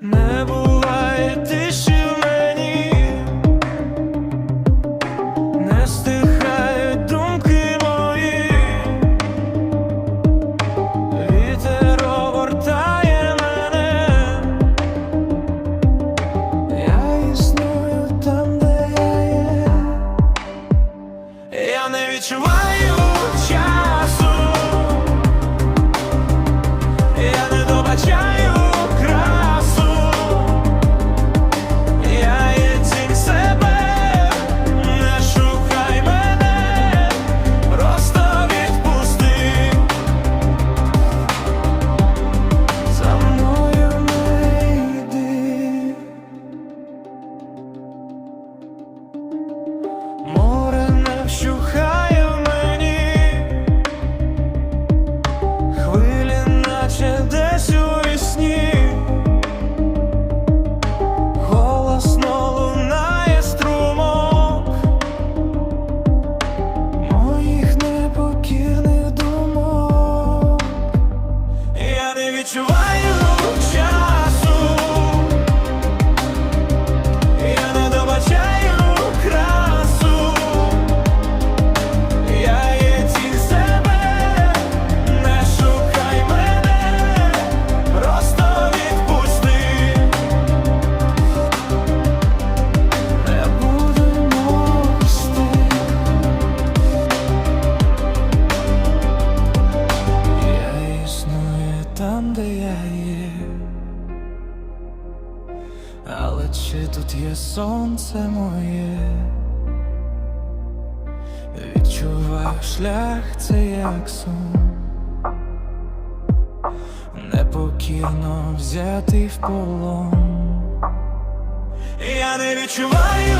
Не буває тиші в мені, не стихають думки мої, вітер обертає мене, я існую там, де є, я не відчуваю часу. Я не you have є сонце моє, відчуваю шлях, це як сон, непокірно взятий в полон. Я не відчуваю